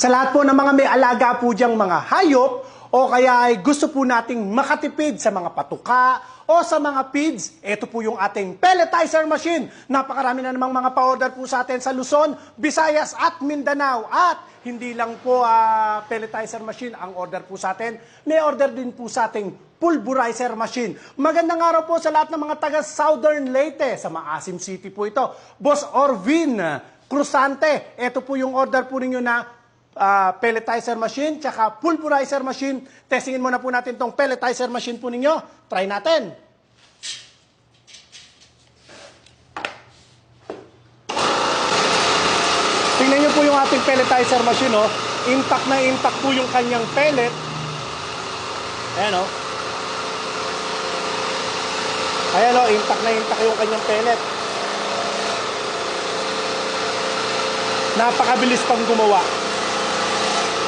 Sa lahat po ng mga may alaga po diyang mga hayop o kaya ay gusto po nating makatipid sa mga patuka o sa mga feeds, ito po yung ating pelletizer machine. Napakarami na namang mga pa-order po sa atin sa Luzon, Visayas at Mindanao. At hindi lang po ah, pelletizer machine ang order po sa atin, may order din po sa ating pulverizer machine. Magandang araw po sa lahat ng mga taga Southern Leyte, sa Maasim City po ito. Boss Orvin Cruzante, ito po yung order po ninyo na ah, pelletizer machine, tsaka pulverizer machine. Testingin muna po natin tong pelletizer machine po ninyo. Try natin. Tingnan niyo po yung ating pelletizer machine, oh. Intact na intact po yung kanyang pellet. Ayan, oh. Ayan, oh, intact na intact yung kanyang pellet. Napakabilis pang gumawa.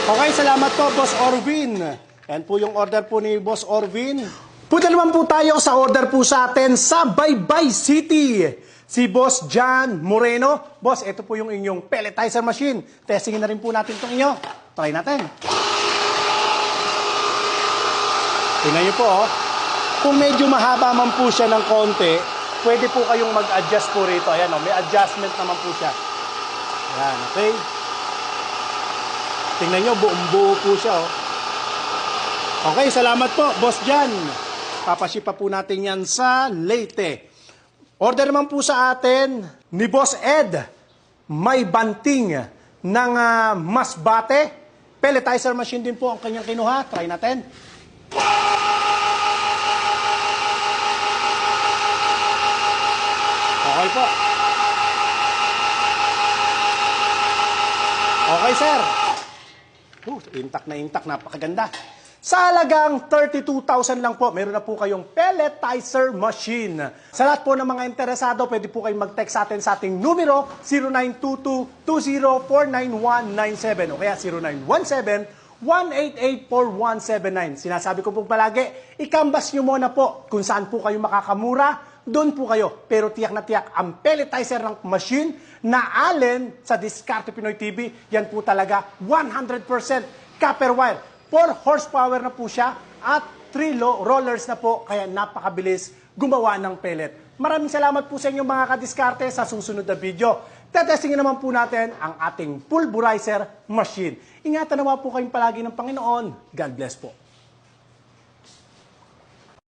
Okay, salamat po, Boss Orvin. Yan po yung order po ni Boss Orvin. Punta naman po tayo sa order po sa atin sa Baybay City. Si Boss John Moreno. Boss, ito po yung inyong pelletizer machine. Testingin na rin po natin itong inyo. Try natin. Tingnan niyo po, oh. Kung medyo mahaba man po siya ng konti, pwede po kayong mag-adjust po rito. Ayan, oh, may adjustment naman po siya. Ayan, okay? Tingnan nyo, buong buo po siya. Oh. Okay, salamat po, Boss Jan. Papashipa po natin yan sa Leyte. Order naman po sa atin ni Boss Ed. May banting ng ah, masbate. Pelletizer machine din po ang kanyang kinuha. Try natin. Okay po. Okay, sir. Uh, intact na intact, napakaganda. Sa halagang 32,000 lang po, meron na po kayong pelletizer machine. Sa lahat po ng mga interesado, pwede po kayong mag-text sa atin sa ating numero 0922-2049-197 o kaya 0917-188-4179. Sinasabi ko po palagi, ikambas nyo muna po kung saan po kayo makakamura, doon po kayo. Pero tiyak na tiyak, ang pelletizer ng machine na allen sa Discarte Pinoy TV, yan po talaga 100% copper wire. 4 horsepower na po siya at 3 low rollers na po, kaya napakabilis gumawa ng pellet. Maraming salamat po sa inyong mga kadiskarte sa susunod na video. Tetestingin naman po natin ang ating pulverizer machine. Ingatan naman po kayong palagi ng Panginoon. God bless po.